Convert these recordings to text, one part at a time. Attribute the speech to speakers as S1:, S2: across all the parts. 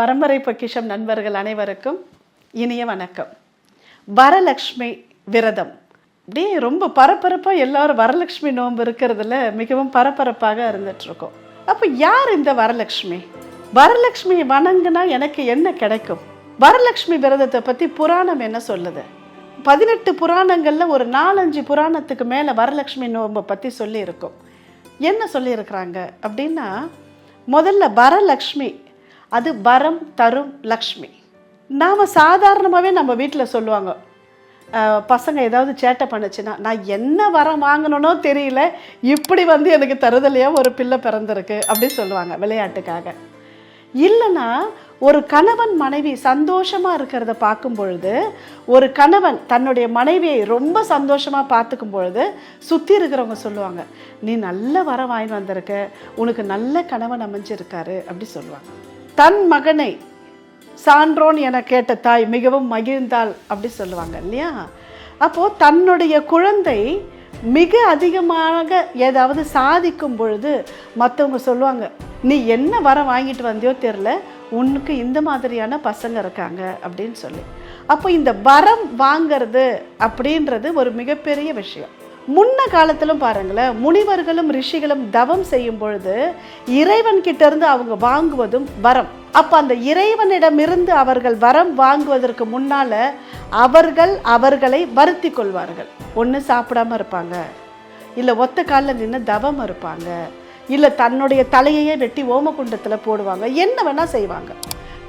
S1: பரம்பரை பொக்கிஷம் நண்பர்கள் அனைவருக்கும் இனிய வணக்கம். வரலக்ஷ்மி விரதம். அப்படியே ரொம்ப பரபரப்பாக எல்லாரும் வரலக்ஷ்மி நோன்பு இருக்கிறதுல மிகவும் பரபரப்பாக இருந்துட்டுருக்கோம். அப்போ யார் இந்த வரலக்ஷ்மி வரலக்ஷ்மி வணங்குனா எனக்கு என்ன கிடைக்கும்? வரலக்ஷ்மி விரதத்தை பற்றி புராணம் என்ன சொல்லுது? பதினெட்டு புராணங்களில் ஒரு நாலஞ்சு புராணத்துக்கு மேலே வரலக்ஷ்மி நோன்பை பற்றி சொல்லியிருக்கோம். என்ன சொல்லியிருக்கிறாங்க அப்படின்னா முதல்ல வரலக்ஷ்மி அது வரம் தரும் லக்ஷ்மி. நாம் சாதாரணமாகவே நம்ம வீட்டில் சொல்லுவாங்க. பசங்க ஏதாவது சேட்டை பண்ணுச்சுன்னா நான் என்ன வரம் வாங்கணும்னோ தெரியல இப்படி வந்து எனக்கு தருதலையாக ஒரு பிள்ளை பிறந்திருக்கு அப்படி சொல்லுவாங்க விளையாட்டுக்காக. இல்லைன்னா ஒரு கணவன் மனைவி சந்தோஷமாக இருக்கிறத பார்க்கும் பொழுது ஒரு கணவன் தன்னுடைய மனைவியை ரொம்ப சந்தோஷமாக பார்த்துக்கும் பொழுது சுற்றி இருக்கிறவங்க சொல்லுவாங்க நீ நல்ல வர வாங்கி வந்திருக்க உனக்கு நல்ல கணவன் அமைஞ்சிருக்காரு அப்படி சொல்லுவாங்க. தன் மகனை சான்றோன் என கேட்ட தாய் மிகவும் மகிழ்ந்தாள் அப்படி சொல்லுவாங்க இல்லையா? அப்போது தன்னுடைய குழந்தை மிக அதிகமாக ஏதாவது சாதிக்கும் பொழுது மற்றவங்க சொல்லுவாங்க நீ என்ன வரம் வாங்கிட்டு வந்தியோ தெரில உனக்கு இந்த மாதிரியான பசங்க இருக்காங்க அப்படின்னு சொல்லி. அப்போ இந்த வரம் வாங்கிறது அப்படின்றது ஒரு மிகப்பெரிய விஷயம். முன்ன காலத்திலும் பாருங்களேன் முனிவர்களும் ரிஷிகளும் தவம் செய்யும் பொழுது இறைவன் இருந்து அவங்க வாங்குவதும் வரம். அப்போ அந்த இறைவனிடமிருந்து அவர்கள் வரம் வாங்குவதற்கு முன்னால அவர்கள் அவர்களை வருத்தி கொள்வார்கள். ஒன்று சாப்பிடாம இருப்பாங்க. இல்லை ஒத்த காலில் நின்று தவம் இருப்பாங்க. இல்லை தன்னுடைய தலையையே வெட்டி ஓமகுண்டத்தில் போடுவாங்க. என்ன வேணால் செய்வாங்க.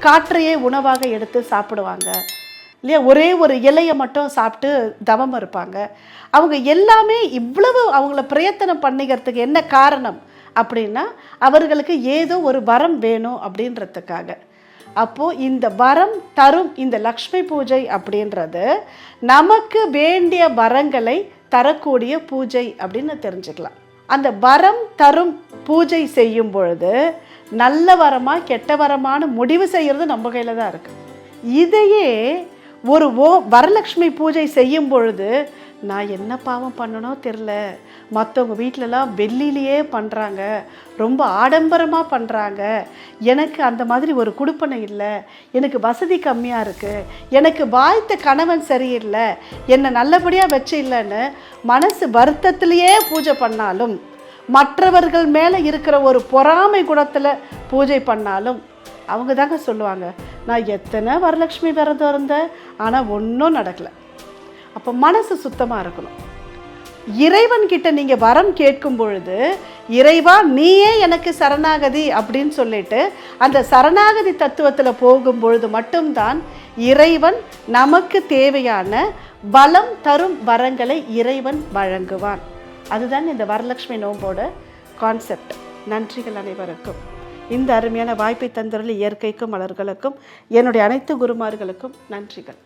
S1: காற்றையே உணவாக எடுத்து சாப்பிடுவாங்க. இல்லையா? ஒரே ஒரு இலையை மட்டும் சாப்பிட்டு தவம் இருப்பாங்க. அவங்க எல்லாமே இவ்வளவு அவங்கள பிரயத்தனம் பண்ணிக்கிறதுக்கு என்ன காரணம் அப்படின்னா அவர்களுக்கு ஏதோ ஒரு வரம் வேணும் அப்படின்றதுக்காக. அப்போது இந்த வரம் தரும் இந்த லக்ஷ்மி பூஜை அப்படின்றது நமக்கு வேண்டிய வரங்களை தரக்கூடிய பூஜை அப்படின்னு தெரிஞ்சுக்கலாம். அந்த வரம் தரும் பூஜை செய்யும் பொழுது நல்ல வரமாக கெட்ட வரமான முடிவு செய்கிறது நம்ம கையில் தான் இருக்குது இதையே ஒரு ஓ வரலட்சுமி பூஜை செய்யும் பொழுது நான் என்ன பாவம் பண்ணனோ தெரில. மற்றவங்க வீட்டிலலாம் வெள்ளிலேயே பண்ணுறாங்க ரொம்ப ஆடம்பரமாக பண்ணுறாங்க எனக்கு அந்த மாதிரி ஒரு குடுப்பனை இல்லை. எனக்கு வசதி கம்மியாக இருக்குது எனக்கு வாய்த்த கணவன் சரியில்லை. என்னை நல்லபடியாக வச்சு இல்லைன்னு மனசு வருத்தத்திலேயே பூஜை பண்ணாலும் மற்றவர்கள் மேலே இருக்கிற ஒரு பொறாமை குணத்தில் பூஜை பண்ணாலும் அவங்க தாங்க சொல்லுவாங்க நான் எத்தனை வரலட்சுமி விரதம் இருந்தேன் ஆனால் ஒன்றும் நடக்கலை. அப்போ மனசு சுத்தமாக இருக்கணும். இறைவன் கிட்ட நீங்கள் வரம் கேட்கும் பொழுது இறைவா நீயே எனக்கு சரணாகதி அப்படின்னு சொல்லிட்டு அந்த சரணாகதி தத்துவத்தில் போகும் பொழுது மட்டும்தான் இறைவன் நமக்கு தேவையான வளம் தரும் வரங்களை இறைவன் வழங்குவான். அதுதான் இந்த வரலட்சுமி நோம்போட கான்செப்ட் நன்றிகள் அனைவருக்கும். இந்த அருமையான வாய்ப்பை தந்துள்ள இயற்கைக்கும் மலர்களுக்கும் என்னுடைய அனைத்து குருமார்களுக்கும் நன்றிகள்.